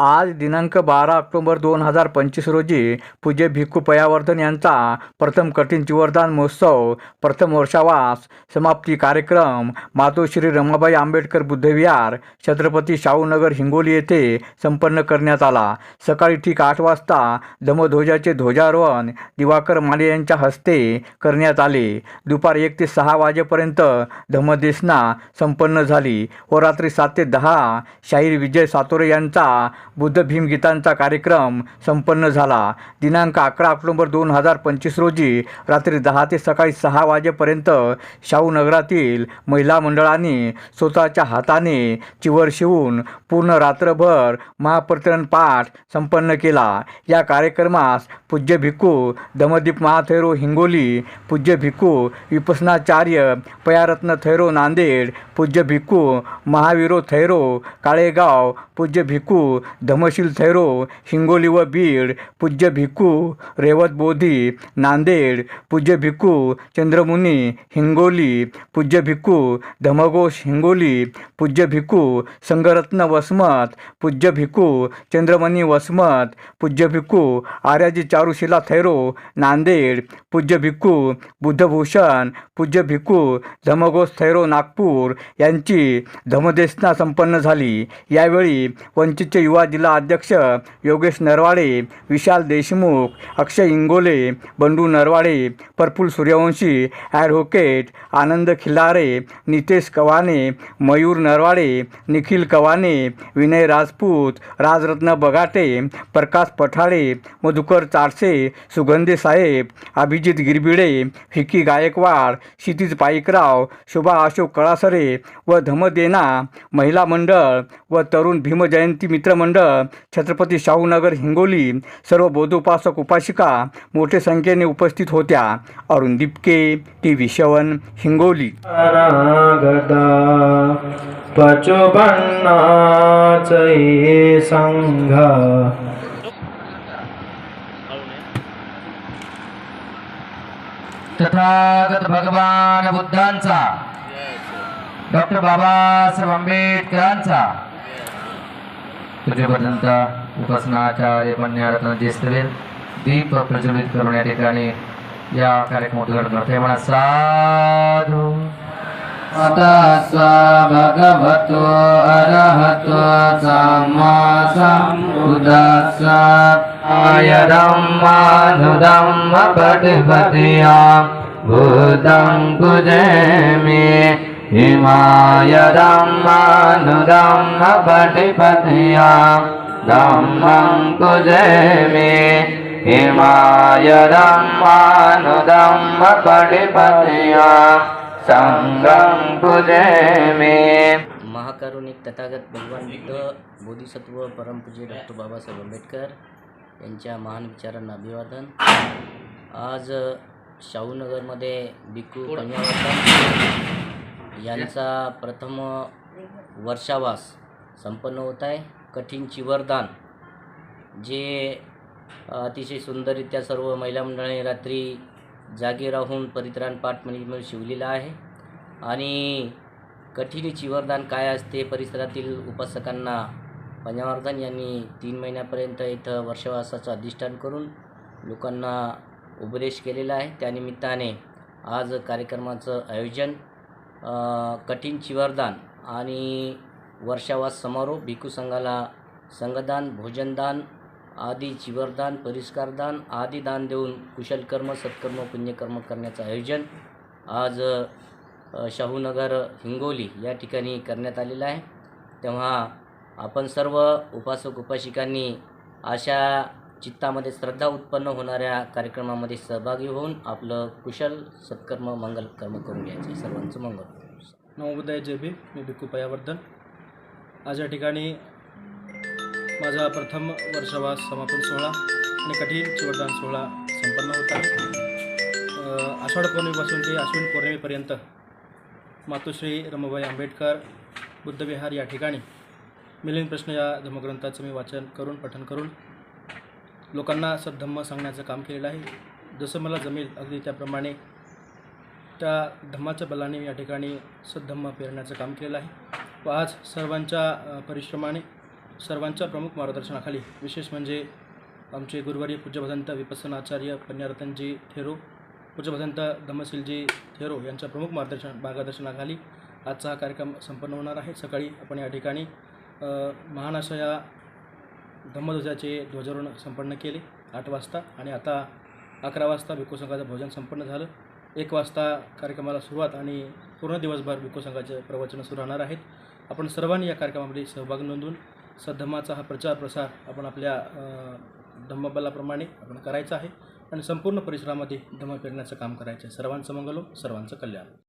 आज दिनांक बारा ऑक्टोबर दोन हजार पंचवीस रोजी पूज्य भिक्खू पयावर्धन यांचा प्रथम कठीण चिवरदान महोत्सव प्रथम वर्षावास समाप्ती कार्यक्रम मातोश्री रमाबाई आंबेडकर बुद्धविहार छत्रपती शाहूनगर हिंगोली येथे संपन्न करण्यात आला. सकाळी ठीक आठ वाजता धमध्वजाचे ध्वजारोहण दिवाकर माले यांच्या हस्ते करण्यात आले. दुपारी एक ते सहा वाजेपर्यंत धमदेसना संपन्न झाली व रात्री सात ते दहा शाहीर विजय सातोरे यांचा बुद्ध भीम गीतांचा कार्यक्रम संपन्न झाला. दिनांक अकरा ऑक्टोंबर दोन हजार पंचवीस रोजी रात्री दहा ते सकाळी सहा वाजेपर्यंत शाहू नगरातील महिला मंडळांनी स्वतःच्या हाताने चिवर शिवून पूर्ण रात्रभर महाप्रतरण पाठ संपन्न केला. या कार्यक्रमास पूज्य भिक्खू दमदीप महाथैरो हिंगोली पूज्य भिक्खू विपसनाचार्य पयारत्न थैरो नांदेड पूज्य भिक्खू महावीरो थैरो काळेगाव पूज्य भिक्खू धमशील थैरो हिंगोली व बीड पूज्य भिक्खू रेवत बोधी नांदेड पूज्य भिक्खू चंद्रमुनी हिंगोली पूज्य भिक्खू धमघोष हिंगोली पूज्य भिक्खू संगरत्न वसमत पूज्य भिक्खू चंद्रमणी वसमत पूज्य भिक्खू आर्याजी चारुशिला थैरो नांदेड पूज्य भिक्खू बुद्धभूषण पूज्य भिक्खू धमघोष थैरो नागपूर यांची धमदेसना संपन्न झाली. यावेळी वंचितचे युवा जिल्हा अध्यक्ष योगेश नरवाडे विशाल देशमुख अक्षय इंगोले बंडू नरवाडे प्रफुल सूर्यवंशी ॲडव्होकेट आनंद खिलारे नितेश कवाने मयूर नरवाडे निखिल कवाने विनय राजपूत राजरत्न बगाटे प्रकाश पठाळे मधुकर चारसे सुगंधे साहेब अभिजित गिरबिडे फिकी गायकवाड क्षितिज पाईकराव शोभा अशोक कळासरे व धमदेना महिला मंडळ व तरुण भीमजयंती मित्रमंडळ छत्रपती शाहूनगर हिंगोली सर्व बौद्धोपासक उपासिका मोठ्या संख्येने उपस्थित होत्या. Arun Dipke T V seven Hingoli. Tathagat भगवान बुद्धांचा डॉक्टर बाबासाहेब आंबेडकरांचा तुझ्यापर्यंत उपासनाचार्य पुण्यारत्न ज्येष्ठवेल दीप प्रज्वलित करून या ठिकाणी या कार्यक्रम उद्घाटन करते म्हणा साधू. तस्वा भगवतो अरहतो सम्मा सम्बुद्धस्सा आयदं मानुदं पटिपतिया भूतं कुजेमि हिमाय धम्मानुधम्मपटिपतिया धम्मं कुजेमि हिमाय धम्मानुधम्मपटिपतिया सङ्गं कुजेमि महाकारुणिक तथागत भगवान बुद्ध बोधिसत्व परमपूज्य डॉक्टर बाबासाहेब आंबेडकर यांच्या महान विचारांना अभिवादन. आज शाहूनगरमध्ये भिक्खू पंजावर्धन यांचा प्रथम वर्षावास संपन्न होत आहे. कठीण चिवरदान जे अतिशय सुंदररित्या सर्व महिला मंडळाने रात्री जागे राहून परित्राण पाठ म्हणजे शिवलेला आहे. आणि कठीण चिवरदान काय असते? परिसरातील उपासकांना पंजावर्धन यांनी तीन महिन्यापर्यंत इथं वर्षवासाचं अधिष्ठान करून लोकांना उपदेश केलेला आहे. त्यानिमित्ताने आज कार्यक्रमाचं आयोजन कठीण चिवरदान आणि वर्षावास समारोह भिक्खू संघाला संघदान भोजनदान आदी चिवरदान परिष्कारदान आदी दान देऊन कुशलकर्म सत्कर्म पुण्यकर्म करण्याचं आयोजन आज शाहूनगर हिंगोली या ठिकाणी करण्यात आलेलं आहे. तेव्हा आपण सर्व उपासक उपासिकांनी अशा चित्तामध्ये श्रद्धा उत्पन्न होणाऱ्या कार्यक्रमामध्ये सहभागी होऊन आपलं कुशल सत्कर्म मंगल कर्म करून घ्यायचे. सर्वांचं मंगल. नवोदय जे बी मी भिक्खू पयावर्धन आज या ठिकाणी माझा प्रथम वर्षवास समापन सोहळा आणि कठीण चिवरदान सोहळा संपन्न होत आहे. आषाढ पौर्णिमेपासून ते अश्विन पौर्णिमेपर्यंत मातोश्री रमाबाई आंबेडकर बुद्धविहार या ठिकाणी मिलिंद प्रश्न या धर्मग्रंथाचं मी वाचन करून पठण करून लोकांना सद्धम्म सांगण्याचं काम केलेलं आहे. जसं मला जमेल अगदी त्याप्रमाणे त्या धम्माच्या बलाने या ठिकाणी सद्धम्म पेरण्याचं काम केलेलं आहे. व आज सर्वांच्या परिश्रमाने सर्वांच्या प्रमुख मार्गदर्शनाखाली विशेष म्हणजे आमचे गुरुवारी पूज्यभदंत विपसन आचार्य पन्यारतनजी थेरो पूज्यभदंत धम्मशीलजी थेरो यांच्या प्रमुख मार्गदर्शन मार्गदर्शनाखाली आजचा हा कार्यक्रम संपन्न होणार आहे. सकाळी आपण या ठिकाणी महानाशया धम्मध्वजाचे ध्वजारोहण संपन्न केले. आठ वाजता आणि आता अकरा वाजता भिक्खू संघाचं भोजन संपन्न झालं. एक वाजता कार्यक्रमाला सुरुवात आणि पूर्ण दिवसभर भिक्खू संघाचे प्रवचनं सुरू राहणार आहेत. आपण सर्वांनी या कार्यक्रमामध्ये सहभाग नोंदवून सद्धम्माचा हा प्रचार प्रसार आपण आपल्या धम्मबलाप्रमाणे आपण करायचा आहे. आणि संपूर्ण परिसरामध्ये धम्म पेरण्याचं काम करायचं आहे. सर्वांचं मंगलो हो, सर्वांचं कल्याण.